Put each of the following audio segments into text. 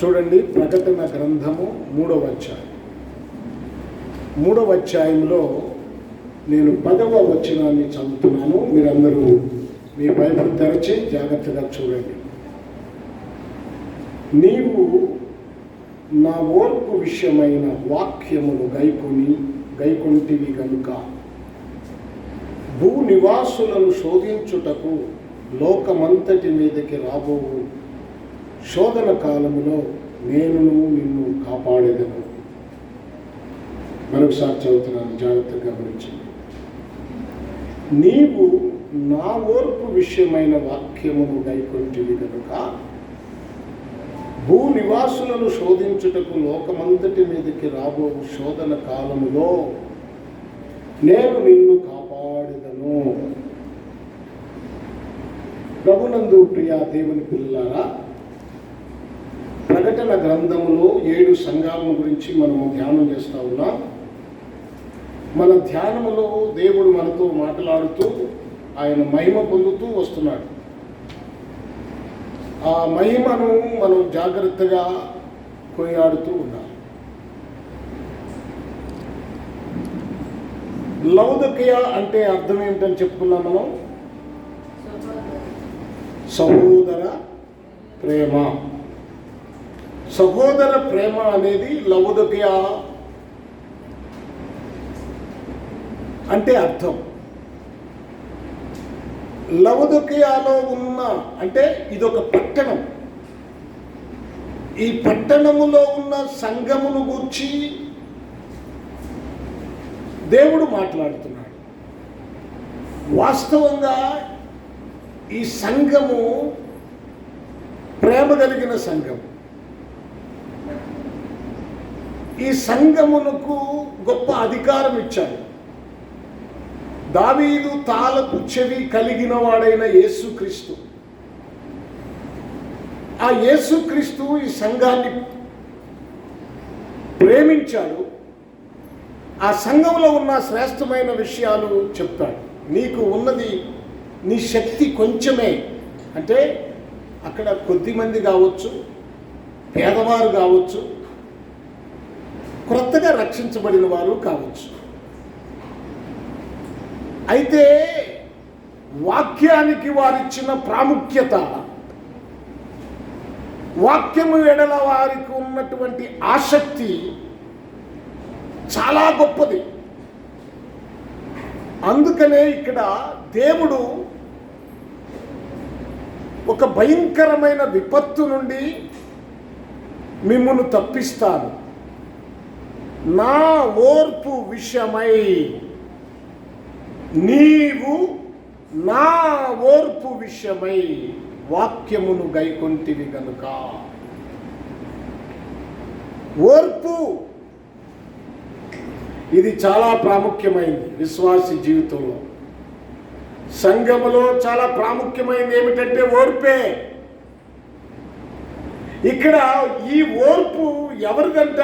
చూడండి ప్రకటన గ్రంథము మూడవ అధ్యాయం. మూడవ అధ్యాయంలో నేను పదవ వచనాన్ని చదువుతున్నాను. మీరందరూ మీ బైబిల్ తెరచి జాగ్రత్తగా చూడండి. నీవు నా ఓర్పు విషయమైన వాక్యమును గైకొని గైకొంటివి గనుక భూ నివాసులను శోధించుటకు లోకమంతటి మీదకి రాబోవు. శోధన కాలంలో నేను నిన్ను కాపాడేదను. మరొకసారి చదువుతున్నాను జాగ్రత్తగా గమనించండి. నీవు నా ఓర్పు విషయమైన వాక్యమును గైకొంటివి కనుక భూ నివాసులను శోధించుటకు లోకమంతటి మీదకి రాబో శోధన కాలములో నేను నిన్ను కాపాడదను. ప్రభునందు ప్రియా దేవుని పిల్లారా ప్రకటన గ్రంథములో ఏడు సంఘాలను గురించి మనము ధ్యానం చేస్తా ఉన్నాం. మన ధ్యానములో దేవుడు మనతో మాట్లాడుతూ ఆయన మహిమ పొందుతూ వస్తున్నాడు. ఆ మహిమను మనం జాగ్రత్తగా కొనియాడుతూ ఉన్నాం లౌదకయ అంటే అర్థం ఏమిటని చెప్పుకున్నాం మనం? సహోదర ప్రేమ. సహోదర ప్రేమ అనేది లౌదకయ అంటే అర్థం. లవదుకయాలో ఉన్న అంటే ఇదొక పట్టణం. ఈ పట్టణములో ఉన్న సంఘమును గూర్చి దేవుడు మాట్లాడుతున్నాడు. వాస్తవంగా ఈ సంఘము ప్రేమ కలిగిన సంఘం. ఈ సంఘమునకు గొప్ప అధికారం ఇచ్చాడు. దావీదు తాళపు చెవి కలిగిన వాడైన యేసుక్రీస్తు. ఆ యేసుక్రీస్తు ఈ సంఘాన్ని ప్రేమించాడు. ఆ సంఘంలో ఉన్న శ్రేష్టమైన విషయాలు చెప్తాడు. నీకు ఉన్నది నీ శక్తి కొంచెమే. అంటే అక్కడ కొద్దిమంది కావచ్చు పేదవారు కావచ్చు క్రొత్తగా రక్షించబడిన వారు కావచ్చు. అయితే వాక్యానికి వారిచ్చిన ప్రాముఖ్యత వాక్యము ఎడల వారికి ఉన్నటువంటి ఆసక్తి చాలా గొప్పది. అందుకనే ఇక్కడ దేవుడు ఒక భయంకరమైన విపత్తు నుండి మిమ్మల్ని తప్పిస్తాను నా ఓర్పు విషయమై నీవు నా ఓర్పు విషయమై వాక్యమును గైకొంటివి గనుక. ఓర్పు ఇది చాలా ప్రాముఖ్యమైంది విశ్వాసి జీవితంలో. సంఘములో చాలా ప్రాముఖ్యమైనది ఏమిటంటే ఓర్పే. ఇక్కడ ఈ ఓర్పు ఎవరిదంట?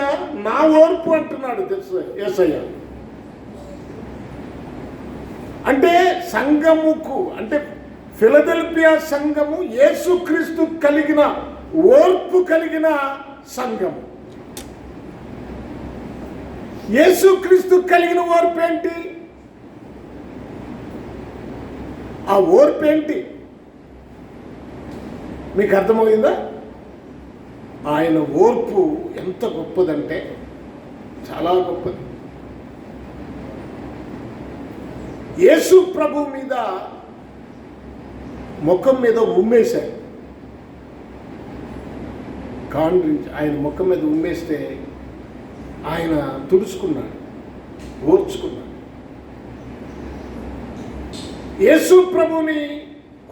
నా ఓర్పు అంటున్నాడు తెలుసు? ఏసయ్య. అంటే సంఘముకు అంటే ఫిలదెల్పియా సంఘము యేసుక్రీస్తు కలిగిన ఓర్పు కలిగిన సంఘము. యేసుక్రీస్తు కలిగిన ఓర్పు ఏంటి ఆ ఓర్పు ఏంటి మీకు అర్థమవుతుందా? ఆయన ఓర్పు ఎంత గొప్పదంటే చాలా గొప్పది. యేసు ప్రభు మీద ముఖం మీద ఉమ్మేశారు. కాండ్రి ఆయన ముఖం మీద ఉమ్మేస్తే ఆయన తుడుచుకున్నాడు ఓర్చుకున్నాడు. యేసు ప్రభుని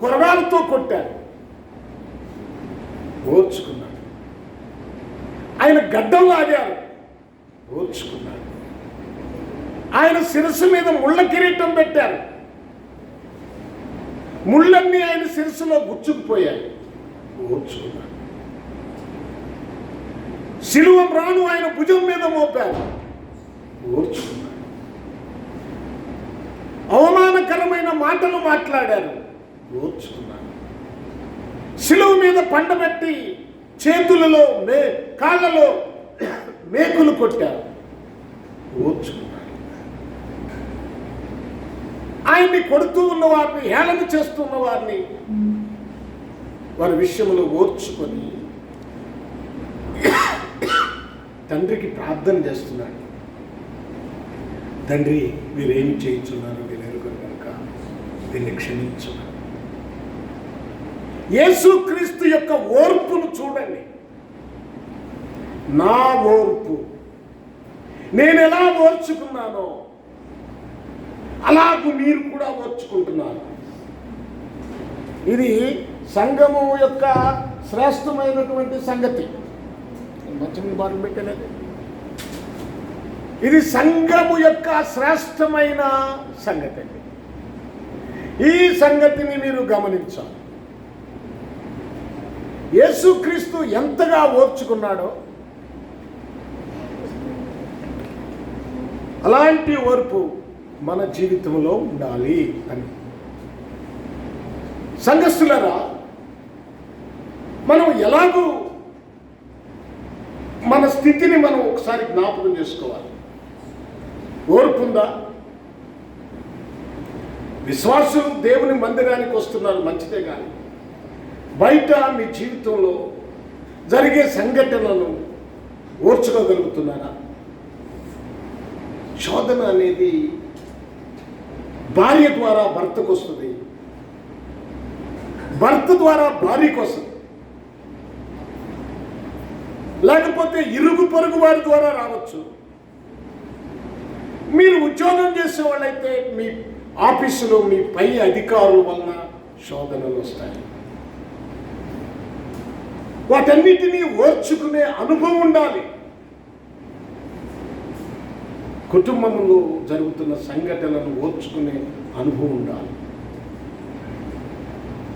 కొరడాలతో కొట్టారు ఓర్చుకున్నాడు. ఆయన గడ్డం లాగారు. ఓర్చుకున్నాడు ఆయన శిరస్సు మీద ముళ్ళ కిరీటం పెట్టారు. ముళ్ళన్నీ ఆయన శిరస్సులో గుచ్చుకుపోయాయి. ఓర్చుకున్నాడు శిలువ రాను ఆయన భుజం మీద మోపారు. ఓర్చుకున్నాడు అవమానకరమైన మాటలు మాట్లాడారు. ఓర్చుకున్నాడు శిలువ మీద పండబెట్టి చేతులలో మే కాళ్ళలో మేకులు కొట్టారు. ఓర్చుకున్నాడు ఆయన్ని కొడుతూ ఉన్న వారిని హేళన చేస్తున్న వారిని వారి విషయంలో ఓర్చుకొని తండ్రికి ప్రార్థన చేస్తున్నాడు తండ్రి మీరేమి చేయించున్నారు? వీరు ఎరుగురు కనుక దీన్ని క్షమించు. యేసుక్రీస్తు యొక్క ఓర్పును చూడండి. నా ఓర్పు. నేను ఎలా ఓర్చుకున్నానో అలాగూ మీరు కూడా ఓర్చుకుంటున్నారు. ఇది సంఘము యొక్క శ్రేష్టమైనటువంటి సంగతి. మంచి పెట్టలేదు ఇది సంఘము యొక్క శ్రేష్టమైన సంగతి అండి. ఈ సంగతిని మీరు గమనించాలి. యేసుక్రీస్తు ఎంతగా ఓర్చుకున్నాడో అలాంటి ఓర్పు మన జీవితంలో ఉండాలి అని. సంఘస్థులరా మనం ఎలాగూ మన స్థితిని మనం ఒకసారి జ్ఞాపకం చేసుకోవాలి. ఓర్పుందా? విశ్వాసం దేవుని మందిరానికి వస్తున్నారు మంచిదే కానీ. బయట మీ జీవితంలో జరిగే సంఘటనలను ఓర్చుకోగలుగుతున్నారా? శోధన అనేది భార్య ద్వారా భర్తకు వస్తుంది. భర్త ద్వారా భార్యకు వస్తుంది. లేకపోతే ఇరుగు పొరుగు వారి ద్వారా రావచ్చు. మీరు ఉద్యోగం చేసే వాళ్ళైతే మీ ఆఫీసులో మీ పై అధికారుల వలన శోధనలు వస్తాయి. వాటన్నిటినీ ఓర్చుకునే అనుభవం ఉండాలి. కుటుంబంలో జరుగుతున్న సంఘటనలను ఓర్చుకునే అనుభవం ఉండాలి.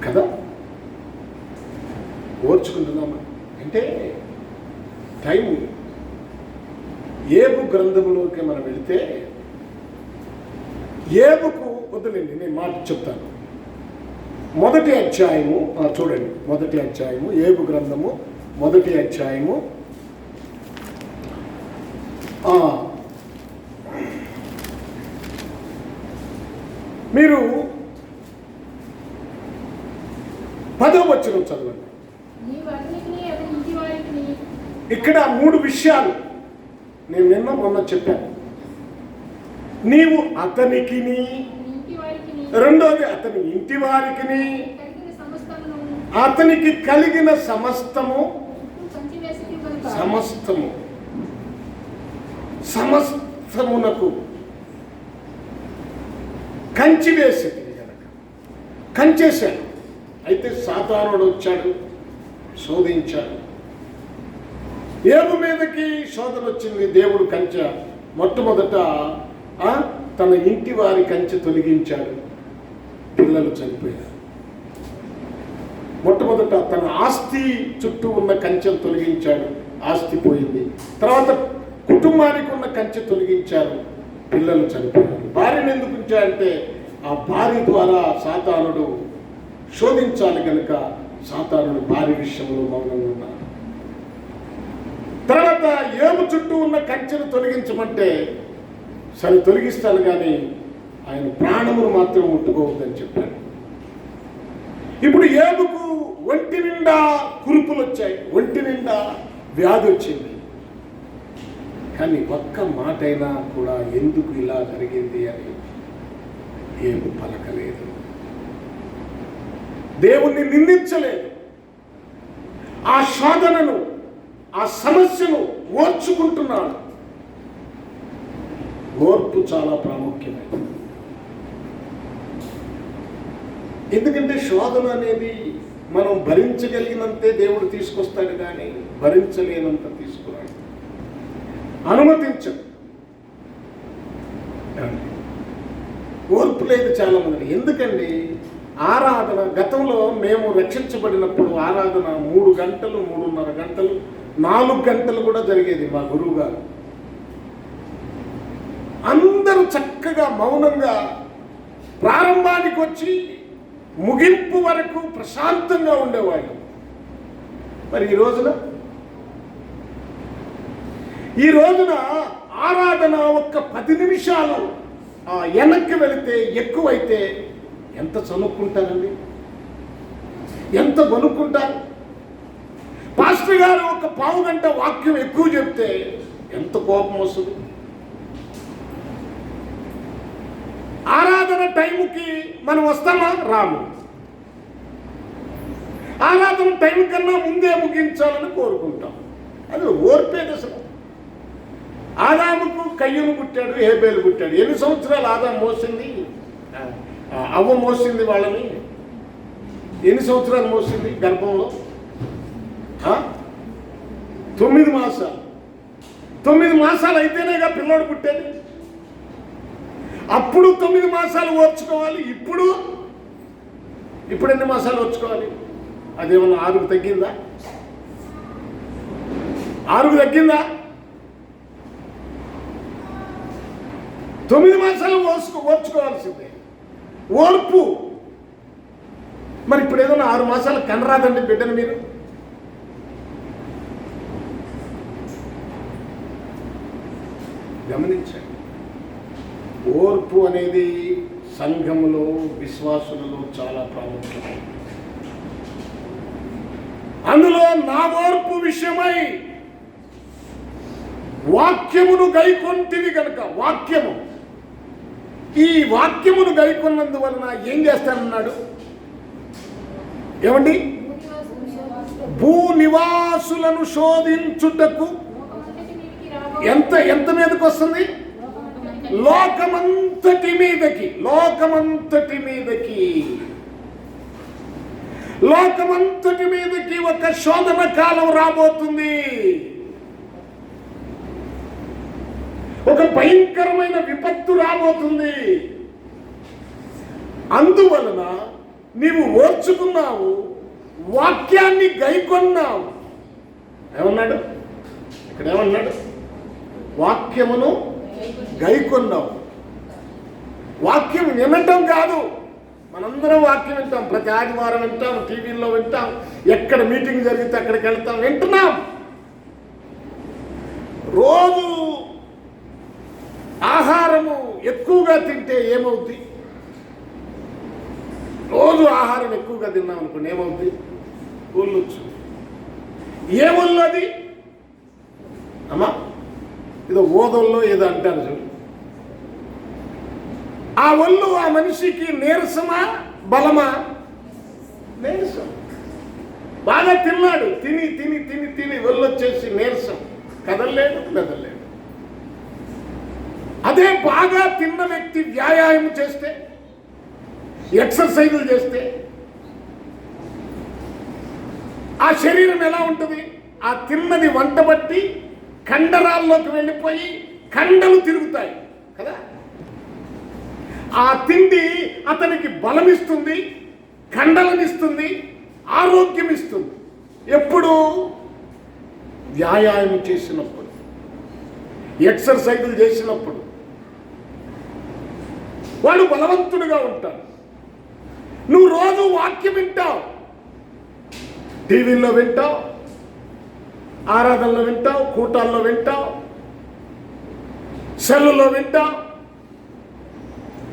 కదా? ఓర్చుకుంటున్నామా అంటే టైం ఏబు గ్రంథంలోకి మనం వెళితే ఏబుకు వదిలేండి నేను మాట చెప్తాను. మొదటి అధ్యాయము చూడండి మొదటి అధ్యాయము ఏబు గ్రంథము మొదటి అధ్యాయము. మీరు పదో వచ్చిన చదవండి. ఇక్కడ మూడు విషయాలు నేను నిన్న మొన్న చెప్పాను. నీవు అతనికి రెండోది అతని ఇంటి వారికి అతనికి కలిగిన సమస్తము సమస్తము సమస్తమునకు కంచి వేసేది కనుక కంచేశాడు. అయితే సాతానుడు వచ్చాడు శోధించాడు. ఏబు మీదకి శోధన వచ్చింది దేవుడు కంచె మొట్టమొదట తన ఇంటి వారి కంచె తొలగించాడు. పిల్లలు చనిపోయారు. మొట్టమొదట తన ఆస్తి చుట్టూ ఉన్న కంచెను తొలగించాడు. ఆస్తి పోయింది. తర్వాత కుటుంబానికి ఉన్న కంచె తొలగించారు. పిల్లలు చనిపోయారు. భార్యను ఎందుకు ఉంచాడంటే ఆ భార్య ద్వారా సాతానుడు శోధించాలి కనుక సాతానుడు భార్య విషయంలో మౌనంగా ఉన్నారు తర్వాత ఏము చుట్టూ ఉన్న కంచెను తొలగించమంటే సరే తొలగిస్తాను కానీ ఆయన ప్రాణమును మాత్రం ముట్టుకోవద్దని చెప్పారు. ఇప్పుడు ఏనుగు ఒంటి నిండా కురుపులు వచ్చాయి ఒంటి నిండా వ్యాధి వచ్చింది. కానీ ఒక్క మాటైనా కూడా ఎందుకు ఇలా జరిగింది అని ఏమి పలకలేదు. దేవుణ్ణి నిందించలేదు. ఆ శోధనను ఆ సమస్యను ఓర్చుకుంటున్నాడు. ఓర్పు చాలా ప్రాముఖ్యమైనది. ఎందుకంటే శోధన అనేది మనం భరించగలిగినంతే దేవుడు తీసుకొస్తాడు కానీ భరించలేనంత తీసుకురాడు. అనుమతించడు. ఓర్పు లేదు చాలా మంది ఎందుకండి ఆరాధన గతంలో మేము రక్షించబడినప్పుడు ఆరాధన మూడు గంటలు మూడున్నర గంటలు నాలుగు గంటలు కూడా జరిగేది మా గురువు గారు అందరూ చక్కగా మౌనంగా ప్రారంభానికి వచ్చి ముగింపు వరకు ప్రశాంతంగా ఉండేవాళ్ళు. మరి ఈ రోజున? ఈ రోజున ఆరాధన ఒక్క పది నిమిషాలు ఆ, వెనక్కి వెళితే ఎక్కువైతే ఎంత చనుక్కుంటారండి ఎంత కొనుక్కుంటారు? పాస్టర్ గారు ఒక పావు గంట వాక్యం ఎక్కువ చెప్తే ఎంత కోపం వస్తుంది ఆరాధన టైంకి మనం వస్తామా? రాము. ఆరాధన టైం కన్నా ముందే ముగించాలని కోరుకుంటాం. అది ఓర్పే దశలో ఆదాముకు కయ్యను పుట్టాడు ఏబేలు పుట్టాడు ఎన్ని సంవత్సరాలు ఆదాం మోసింది? అవ్వ మోసింది వాళ్ళని. ఎన్ని సంవత్సరాలు మోసింది గర్భంలో? ఆ? తొమ్మిది మాసాలు. తొమ్మిది మాసాలు అయితేనేగా పిల్లోడు పుట్టేది? అప్పుడు తొమ్మిది మాసాలు ఓర్చుకోవాలి. ఇప్పుడు? ఇప్పుడు ఎన్ని మాసాలు ఓర్చుకోవాలి? అదేమన్నా ఆరుకు తగ్గిందా? ఆరుకు తగ్గిందా? తొమ్మిది మాసాలు ఓర్చుకో ఓర్చుకోవాల్సిందే. ఓర్పు. మరి ఇప్పుడు ఏదైనా ఆరు మాసాలు కనరాదండి బిడ్డను మీరు? గమనించండి. ఓర్పు అనేది సంఘములో విశ్వాసులలో చాలా ప్రాముఖ్యం అందులో నా ఓర్పు విషయమై వాక్యమును గైకొంటివి కనుక వాక్యము. ఈ వాక్యమును గైకొన్నందువలన ఏం చేస్తానన్నాడు? ఏమండి? భూ నివాసులను శోధించుటకు ఎంత ఎంత మీదకి వస్తుంది లోకమంతటి మీదకి లోకమంతటి మీదకి. లోకమంతటి మీదకి ఒక శోధన కాలం రాబోతుంది. ఒక భయంకరమైన విపత్తు రాబోతుంది. అందువలన నీవు ఓర్చుకున్నావు వాక్యాన్ని గైకొన్నావు. ఏమన్నాడు? ఇక్కడ ఏమన్నాడు వాక్యమును గైకొన్నావు. వాక్యం వినటం కాదు. మనందరం వాక్యం వింటాం. ప్రతి ఆదివారం వింటాం టీవీల్లో వింటాం. ఎక్కడ మీటింగ్ జరిగితే అక్కడికి వెళ్తాం. వింటున్నాం. రోజు ఆహారము ఎక్కువగా తింటే ఏమవుద్ది? రోజు ఆహారం ఎక్కువగా తిన్నాం అనుకోండి ఏమవుద్ది? ఒళ్ళు వచ్చింది ఏ ఒళ్ళు అది? అమ్మా ఏదో ఓదల్లో ఏదో అంటారు చూడు. ఆ ఒళ్ళు ఆ మనిషికి నీరసమా బలమా? నీరసం. బాగా తిన్నాడు. తిని తిని తిని తిని ఒళ్ళొచ్చేసి నీరసం. కదలలేడు మెదలలేడు. అదే బాగా తిన్న వ్యక్తి వ్యాయామం చేస్తే ఎక్సర్సైజులు చేస్తే ఆ శరీరం ఎలా ఉంటుంది? ఆ తిన్నది వంట బట్టి కండరాల్లోకి వెళ్ళిపోయి కండలు తిరుగుతాయి కదా? ఆ తిండి అతనికి బలమిస్తుంది కండలనిస్తుంది ఆరోగ్యం ఇస్తుంది ఎప్పుడు వ్యాయామం చేసినప్పుడు ఎక్సర్సైజులు చేసినప్పుడు వాడు బలవంతుడుగా ఉంటాడు. నువ్వు రోజు వాక్యం వింటావు టీవీలో వింటావు ఆరాధనలో వింటావు కూటాల్లో వింటావు సెల్లులో వింటావు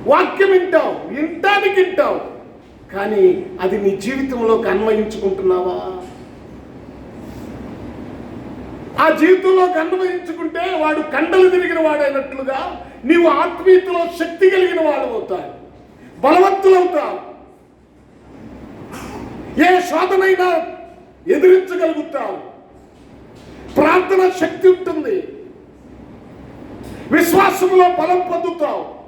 వాక్యం వింటావు వింటానికి వింటావు. కానీ అది నీ జీవితంలోకి అన్వయించుకుంటున్నావా? ఆ జీవితంలోకి అన్వయించుకుంటే వాడు కండలు తిరిగిన వాడైనట్లుగా నీవు ఆత్మీయతలో శక్తి కలిగిన వాడు అవుతావు బలవంతులవుతావు ఏ శోధనైనా ఎదిరించగలుగుతావు. ప్రార్థన శక్తి ఉంటుంది. విశ్వాసంలో బలం పొందుతావు.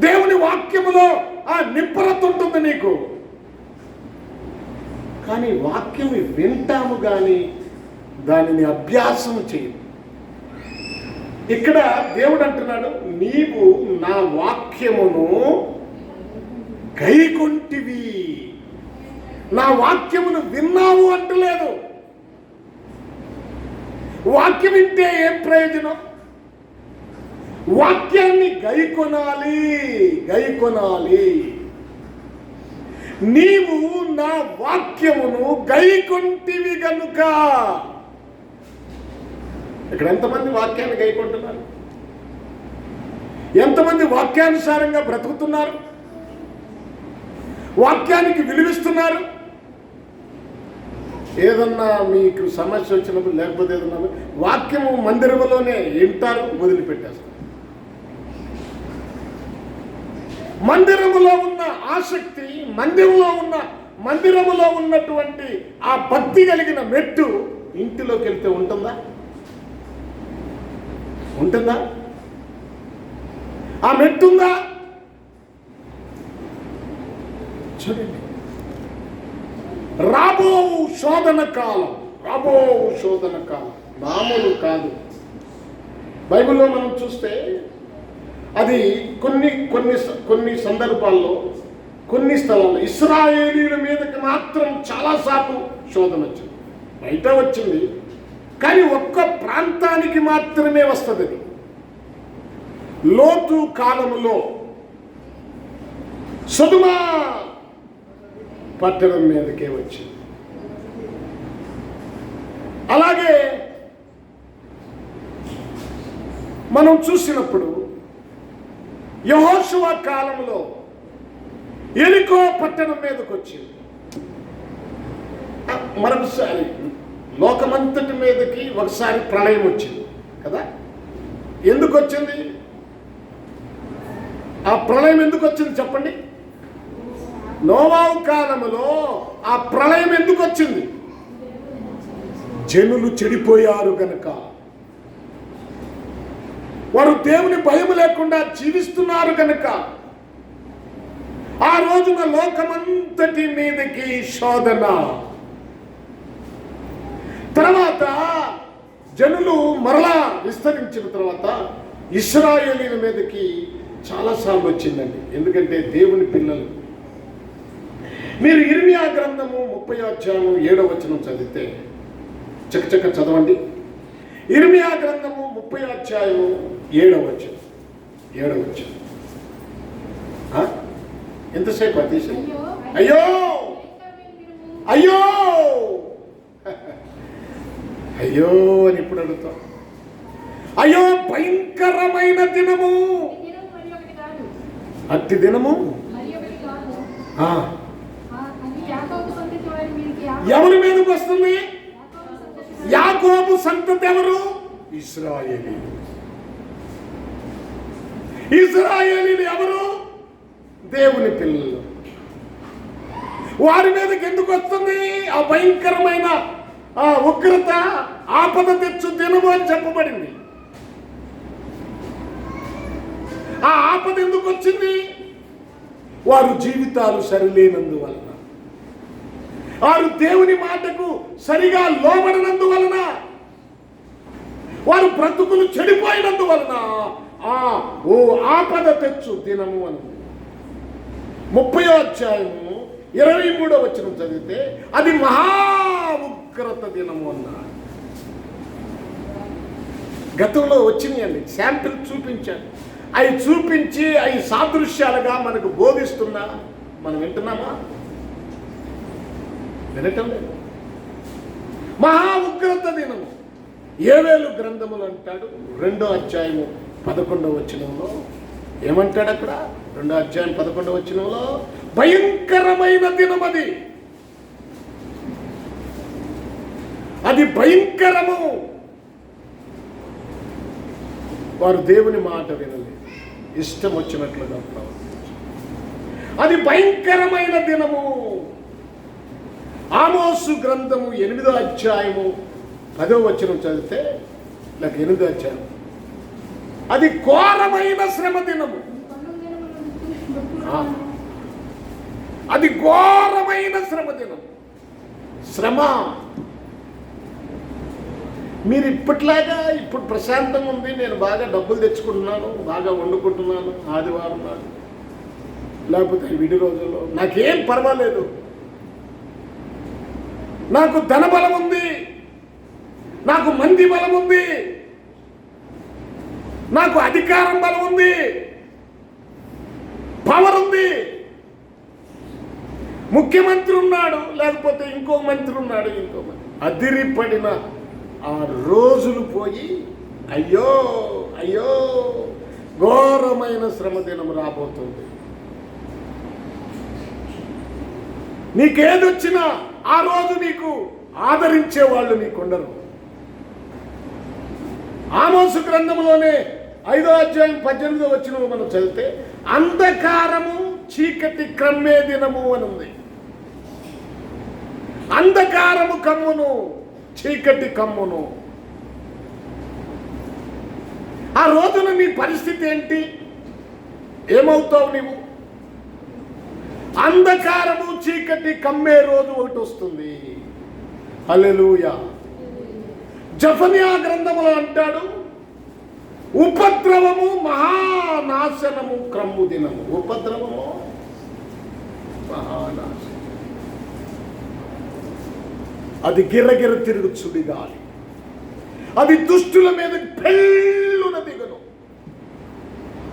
దేవుని వాక్యములో ఆ నిబ్బరత ఉంటుంది నీకు. కానీ వాక్యం వింటాము కానీ దానిని అభ్యాసం చేయదు ఇక్కడ దేవుడు అంటున్నాడు నీవు నా వాక్యమును గైకొంటివి. నా వాక్యమును విన్నావు అంటలేదు. వాక్యం వింటే ఏం ప్రయోజనం? వాక్యాన్ని గైకొనాలి గైకొనాలి. నీవు నా వాక్యమును గైకొంటివి గనుక. ఇక్కడ ఎంతమంది వాక్యాన్ని గైకొంటున్నారు? ఎంతమంది వాక్యానుసారంగా బ్రతుకుతున్నారు? వాక్యానికి విలువిస్తున్నారు? ఏదన్నా మీకు సమస్య వచ్చినప్పుడు లేకపోతే ఏదన్నా వాక్యము మందిరములోనే వింటారు వదిలిపెట్టేస్తారు. మందిరములో ఉన్న ఆసక్తి మందిరంలో ఉన్న మందిరములో ఉన్నటువంటి ఆ భక్తి కలిగిన మెట్టు ఇంటిలోకి వెళ్తే ఉంటుందా? ఉంటుందా? ఆ మెట్టుందా? చూడండి. రాబో శోధన కాలం. రాబో శోధన కాలం. మామూలు కాదు. బైబిల్లో మనం చూస్తే అది కొన్ని కొన్ని కొన్ని సందర్భాల్లో కొన్ని స్థలాల్లో ఇస్రాయేలీల మీదకి మాత్రం చాలాసార్లు శోధన వచ్చింది. బయట వచ్చింది. కానీ ఒక్క ప్రాంతానికి మాత్రమే వస్తుంది అది. లోతు కాలములో సుధుమా పట్టణం మీదకే వచ్చింది. అలాగే మనం చూసినప్పుడు యహోశువ కాలంలో ఎలికో పట్టణం మీదకి వచ్చింది. మరొకసారి లోకమంతటి మీదకి ఒకసారి ప్రళయం వచ్చింది కదా? ఎందుకు వచ్చింది? ఆ ప్రళయం ఎందుకు వచ్చింది చెప్పండి. నోవావు కాలములో ఆ ప్రళయం ఎందుకు వచ్చింది? జనులు చెడిపోయారు గనక. వారు దేవుని భయం లేకుండా జీవిస్తున్నారు గనక. ఆ రోజున లోకమంతటి మీదకి శోధన. తర్వాత జనులు మరలా విస్తరించిన తర్వాత ఇస్రాయేలీల మీదకి చాలాసార్లు వచ్చిందండి. ఎందుకంటే దేవుని పిల్లలు మీరు ఇర్మియా గ్రంథము ముప్పై అధ్యాయము ఏడవ వచనం చదివితే చకచక చదవండి. ఇర్మియా గ్రంథము ముప్పై అధ్యాయము ఏడవ వచనం. ఏడవ వచనం? ఎంతసేపు అతీశం అయ్యో. అయ్యో! అయ్యో! అని ఇప్పుడు అడుగుతాం అయ్యో భయంకరమైన దినము. అట్టి దినము మరి ఒకటి కాదు ఆ, ఆ, అది యాకోబు సంతతి వారి మీదకి యా- ఎవరి మీదకి వస్తుంది యాకోబు సంతతి వారి- యాకోబు సంతతి ఎవరు? ఇస్రాయేలీ. ఇస్రాయేలీలు ఎవరు? దేవుని పిల్లలు. వారి మీదకి ఎందుకు వస్తుంది? ఆ భయంకరమైన ఆ ఉగ్రత ఆపద తెచ్చు దినము అని చెప్పబడింది. ఆ ఆపద ఎందుకు వచ్చింది? వారు జీవితాలు సరిలేనందువలన వారు దేవుని మాటకు సరిగా లోబడినందువలన వారు బ్రతుకులు చెడిపోయినందువలన ఆ ఓ ఆపద తెచ్చు దినము అని. ముప్పై అధ్యాయము ఇరవై మూడో వచ్చిన చదివితే అది మహా ఉగ్రత దినము అన్నారు గతంలో వచ్చినాయండి శాంపిల్ చూపించాను అవి చూపించి అవి సాదృశ్యాలుగా మనకు బోధిస్తున్నా. మనం వింటున్నామా? వినటం లేదు. మహా ఉగ్రత దినము. ఏవేలు గ్రంథములు అంటాడు? రెండో అధ్యాయము పదకొండవ వచనంలో. ఏమంటాడు అక్కడ? రెండో అధ్యాయం పదకొండవ వచనంలో? భయంకరమైన దినం అది. అది భయంకరము. వారు దేవుని మాట వినలేదు. ఇష్టం వచ్చినట్లుగా ప్రవర్తించారు. అది భయంకరమైన దినము. ఆమోసు గ్రంథము ఎనిమిదో అధ్యాయము పదో వచనం చదివితే నాకు ఎనిమిదో అధ్యాయం. అది ఘోరమైన శ్రమ దినము. అది ఘోరమైన శ్రమ దినం. శ్రమ. మీరు ఇప్పట్లాగా ఇప్పుడు ప్రశాంతంగా ఉంది నేను బాగా డబ్బులు తెచ్చుకుంటున్నాను బాగా వండుకుంటున్నాను ఆదివారం నాడు. లేకపోతే విడి రోజుల్లో నాకేం పర్వాలేదు. నాకు ధన బలం ఉంది. నాకు మంది బలం ఉంది. నాకు అధికారం బలం ఉంది. పవర్ ఉంది. ముఖ్యమంత్రి ఉన్నాడు లేకపోతే ఇంకో మంత్రి ఉన్నాడు ఇంకో మంత్రి. అదిరిపడిన ఆ రోజులు పోయి అయ్యో అయ్యో ఘోరమైన శ్రమ దినం రాబోతుంది. నీకేదొచ్చినా ఆ రోజు నీకు ఆదరించే వాళ్ళు నీకుండరు. ఆమోసు గ్రంథంలోనే ఐదో అధ్యాయం పద్దెనిమిదో వచ్చిన మనం చదివితే అంధకారము చీకటి క్రమ్మే దినము అని ఉంది అంధకారము కమ్మును చీకటి కమ్మును. ఆ రోజున నీ పరిస్థితి ఏంటి? ఏమవుతావు నీవు? అంధకారము చీకటి కమ్మే రోజు ఒకటి వస్తుంది. హల్లెలూయా. జఫనియా గ్రంథములో అంటాడు ఉపద్రవము మహానాశనము క్రమ్ము దినము. ఉపద్రవము మహానాశనం. అది గిరగిర తిరుగుచుడి గాలి అది దుష్టుల మీద పెళ్ళున దిగను.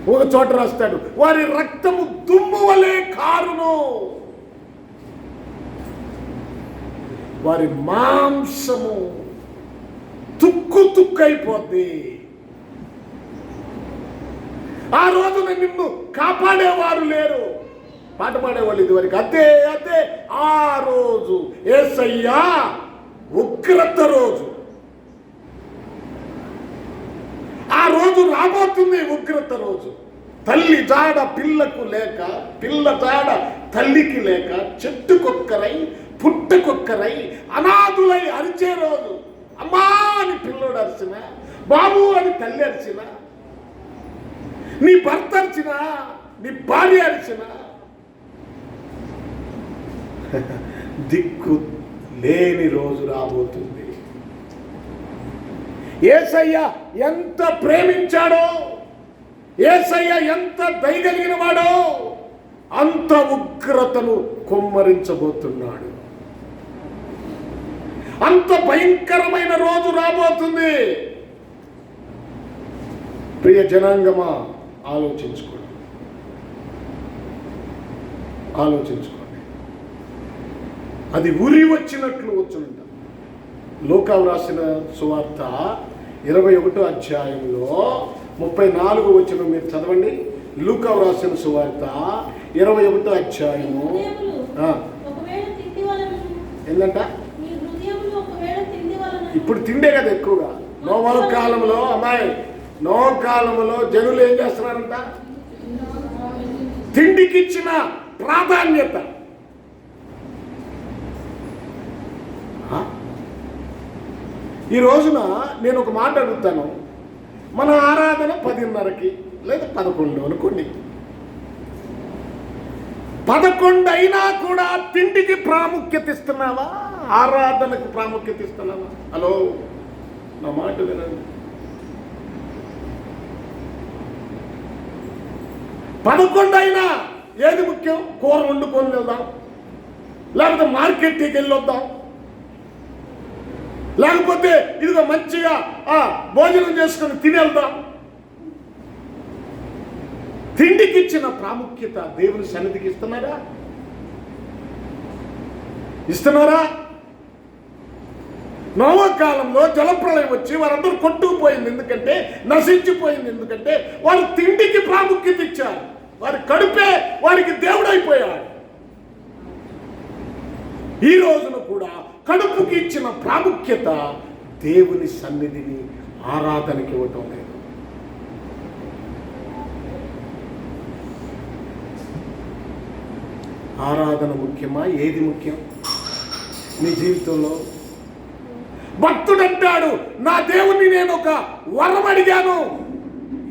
ఒక చోట రాస్తాడు. వారి రక్తము దుమ్ము వలె కారును. వారి మాంసము తుక్కు తుక్కైపోద్ది. ఆ రోజున నిన్ను కాపాడేవారు లేరు. పాట పాడేవాళ్ళు ఇదివరకు. అదే అదే ఆ రోజు ఏసయ్యా ఉగ్రత రోజు ఆ రోజు రాబోతుంది ఉగ్రత రోజు. తల్లి జాడ పిల్లకు లేక పిల్ల జాడ తల్లికి లేక చెట్టుకొక్కరై పుట్టకొక్కరై అనాథులై అరిచే రోజు. అమ్మా అని పిల్లోడు అరిచిన బాబు అని తల్లి అరిచిన నీ భర్త అరిచిన నీ భార్య అరిచిన దిక్కు లేని రోజు రాబోతుంది. ఏసయ్య ఎంత ప్రేమించాడో ఏసయ్య ఎంత దయగలిగిన వాడో అంత ఉగ్రతను కొమ్మరించబోతున్నాడు. అంత భయంకరమైన రోజు రాబోతుంది. ప్రియ జనాంగమా ఆలోచించుకోండి. ఆలోచించుకోండి. అది ఉరి వచ్చినట్లు వచ్చుంట. లోకావు రాసిన సువార్త ఇరవై ఒకటో అధ్యాయంలో ముప్పై నాలుగు వచ్చిన మీరు చదవండి. లూకావు రాసిన సువార్త ఇరవై ఒకటో అధ్యాయము. ఏంటంట ఇప్పుడు తిండే కదా ఎక్కువగా. నోవల కాలంలో అమ్మాయి నో కాలంలో జనులు ఏం చేస్తున్నారంట? తిండికి ఇచ్చిన ప్రాధాన్యత ఆ? ఈ రోజున నేను ఒక మాట అడుగుతాను. మన ఆరాధన పదిన్నరకి లేదా పదకొండు అనుకోండి. పదకొండు అయినా కూడా తిండికి ప్రాముఖ్యత ఇస్తున్నావా? ఆరాధనకు ప్రాముఖ్యత ఇస్తున్నావా? హలో నా మాట వినండి. పదకొండు అయినా ఏది ముఖ్యం? కూర వండుకొని వెళ్దాం. లేకపోతే మార్కెట్కి వెళ్ళొద్దాం లేకపోతే ఇదిగో మంచిగా ఆ భోజనం చేసుకొని తినేద్దాం తిండికి ఇచ్చిన ప్రాముఖ్యత దేవుని సన్నిధికి ఇస్తున్నారా? ఇస్తున్నారా నవకాలంలో జలప్రలయం వచ్చి వారందరూ కొట్టుకుపోయింది. ఎందుకంటే నశించిపోయింది. ఎందుకంటే వారు తిండికి ప్రాముఖ్యత ఇచ్చారు. వారి కడుపే వారికి దేవుడైపోయాడు. ఈ రోజున కూడా కడుపుకి ఇచ్చిన ప్రాముఖ్యత దేవుని సన్నిధిని ఆరాధనకి ఇవ్వటం లేదు. ఆరాధన ముఖ్యమా? ఏది ముఖ్యం? నీ జీవితంలో? భక్తుడంటాడు నా దేవుణ్ణి నేను ఒక వరం అడిగాను.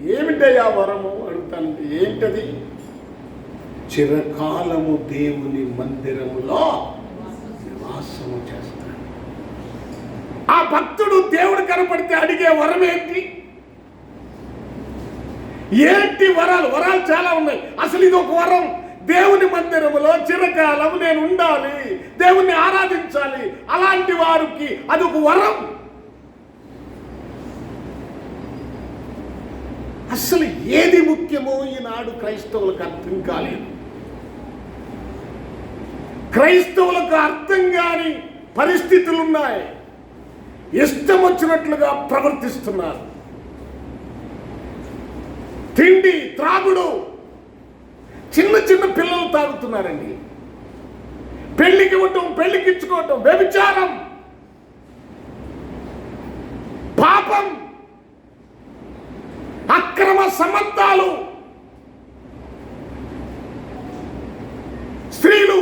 ఏమిటయ్యా వరము? అడుగుతాను. ఏంటది? చిరకాలము దేవుని మందిరములో నివాసము చేస్తాను. ఆ భక్తుడు దేవుడు కనపడితే అడిగే వరం ఏంటి? ఏంటి వరాలు? వరాలు చాలా ఉన్నాయి. అసలు ఇది ఒక వరం. దేవుని మందిరములో చిరకాలం నేను ఉండాలి. దేవుణ్ణి ఆరాధించాలి. అలాంటి వారికి అది ఒక వరం. అసలు ఏది ముఖ్యమో ఈనాడు క్రైస్తవులకు అర్థం కాలేదు. క్రైస్తవులకు అర్థం కాని పరిస్థితులు ఉన్నాయి ఇష్టం వచ్చినట్లుగా ప్రవర్తిస్తున్నారు. తిండి త్రాగుడు చిన్న చిన్న పిల్లలు తాగుతున్నారండి. పెళ్ళికి ఇవ్వటం పెళ్ళికి ఇచ్చుకోవటం వ్యభిచారం పాపం అక్రమ సంబంధాలు స్త్రీలు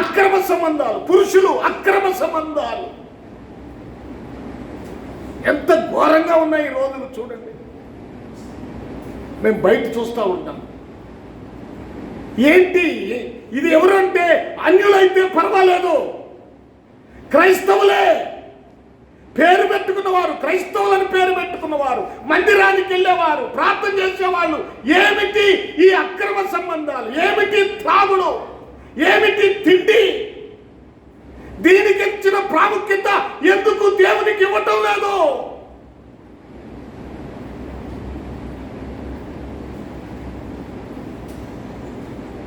అక్రమ సంబంధాలు పురుషులు అక్రమ సంబంధాలు. ఎంత ఘోరంగా ఉన్నాయి ఈ రోజులు చూడండి. మేము బయట చూస్తూ ఉంటాం. ఏంటి? ఇది ఎవరంటే అన్యులైతే పర్వాలేదు. క్రైస్తవులే. పేరు పెట్టుకున్నవారు క్రైస్తవులని పేరు పెట్టుకున్నవారు మందిరానికి వెళ్ళేవారు ప్రార్థన చేసేవాళ్ళు. ఏమిటి ఈ అక్రమ సంబంధాలు? ఏమిటి త్రాగుడు? ఏమిటి తిండి? దీనికి ఇచ్చిన ప్రాముఖ్యత ఎందుకు దేవునికి ఇవ్వటం లేదు?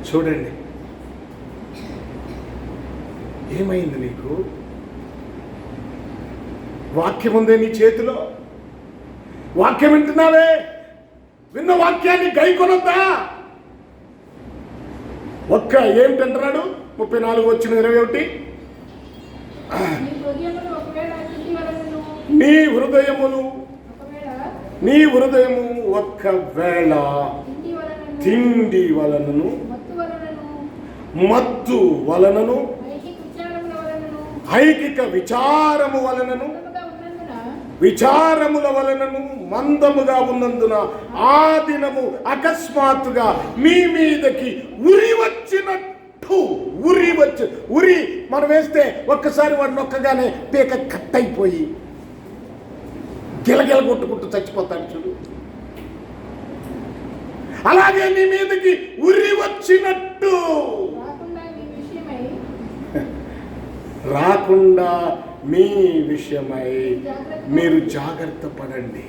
చూడండి. ఏమైంది నీకు? వాక్యం ఉందే నీ చేతిలో? వాక్యం వింటున్నావే? విన్న వాక్యాన్ని గైకొనొద్దా? ఒక్క ఏమిటంటున్నాడు ముప్పై నాలుగు వచ్చిన ఇరవై ఒకటి. నీ హృదయమును నీ హృదయము ఒక్కవేళ తిండి వలనను వలనను మత్తు వలనను ఐకిక విచారము వలనను విచారముల వలనను మందముగా ఉన్నందున ఆ దినము అకస్మాత్తుగా మీ మీదకి ఉరి వచ్చినట్టు ఉరి వచ్చి ఉరి మనం వేస్తే ఒక్కసారి వాడు నొక్కగానే పీక కట్ అయిపోయి గిలగిల కొట్టుకుంటూ చచ్చిపోతాడు చూడు. అలాగే నీ మీదకి ఉరి వచ్చినట్టు. రాకుండా మీ విషయమై. రాకుండా మీ విషయమై మీరు జాగ్రత్త పడండి.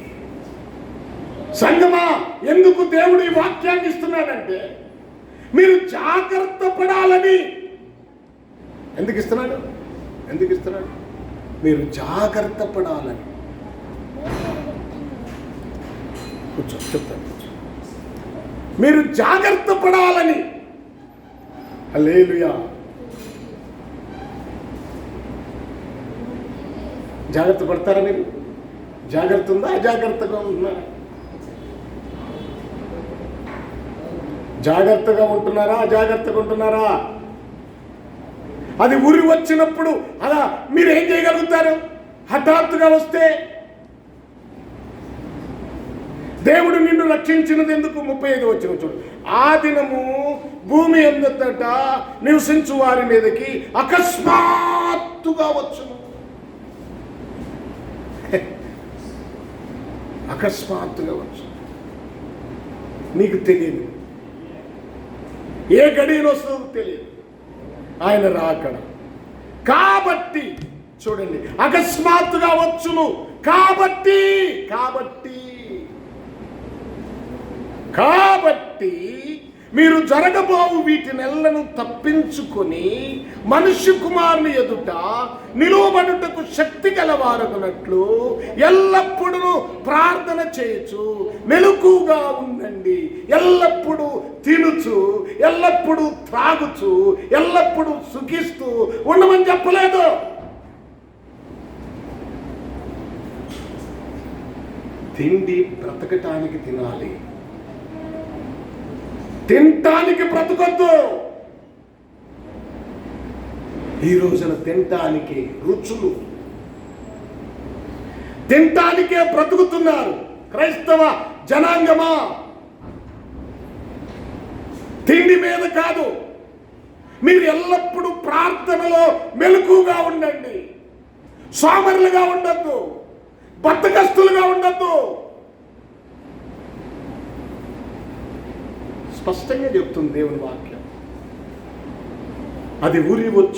సంగమా ఎందుకు దేవుడు ఈ వాక్యాన్ని ఇస్తున్నాడంటే మీరు జాగ్రత్త పడాలని. ఎందుకు ఇస్తున్నాడు? ఎందుకు ఇస్తున్నాడు? మీరు జాగ్రత్త పడాలని. కూర్చో చెప్తాను మీరు జాగ్రత్త పడాలని. హల్లెలూయా. జాగ్రత్త పడతారా మీరు? జాగ్రత్త ఉందా? అజాగ్రత్తగా ఉంటున్నారా? జాగ్రత్తగా ఉంటున్నారా? అజాగ్రత్తగా ఉంటున్నారా? అది ఉరి వచ్చినప్పుడు అలా మీరు ఏం చేయగలుగుతారు? హఠాత్తుగా వస్తే దేవుడు నిన్ను రక్షించినది ఎందుకు? ముప్పై ఐదు వచ్చిన చూడు. ఆ దినము భూమి ఎందుతట నివసించు వారి మీదకి అకస్మాత్తుగా వచ్చును. అకస్మాత్తుగా వచ్చు నీకు తెలియదు. ఏ గడియలు వస్తుందో తెలియదు. ఆయన రాకడ. కాబట్టి చూడండి అకస్మాత్తుగా వచ్చును. కాబట్టి కాబట్టి కాబట్టి మీరు జరగబోవు వీటినెల్లను తప్పించుకొని మనుష్య కుమారుని ఎదుట నిలువబడుటకు శక్తి గలవారగునట్లు ఎల్లప్పుడూ ప్రార్థన చేయొచ్చు మెలకుగా ఉండండి. ఎల్లప్పుడూ తినుచు ఎల్లప్పుడూ త్రాగుచు ఎల్లప్పుడూ సుఖిస్తూ ఉండమని చెప్పలేదు. తిండి బ్రతకటానికి తినాలి. తినటానికి బ్రతకొద్దు. ఈ రోజున తినటానికి రుచులు. తినటానికే బ్రతుకుతున్నారు క్రైస్తవ జనాంగమా? తిండి మీద కాదు. మీరు ఎల్లప్పుడూ ప్రార్థనలో మెలకుగా ఉండండి. సోమరులుగా ఉండద్దు. బద్దకస్తులుగా ఉండద్దు. స్పష్టంగా చెప్తుంది దేవుని వాక్యం. అది ఊరి వచ్చు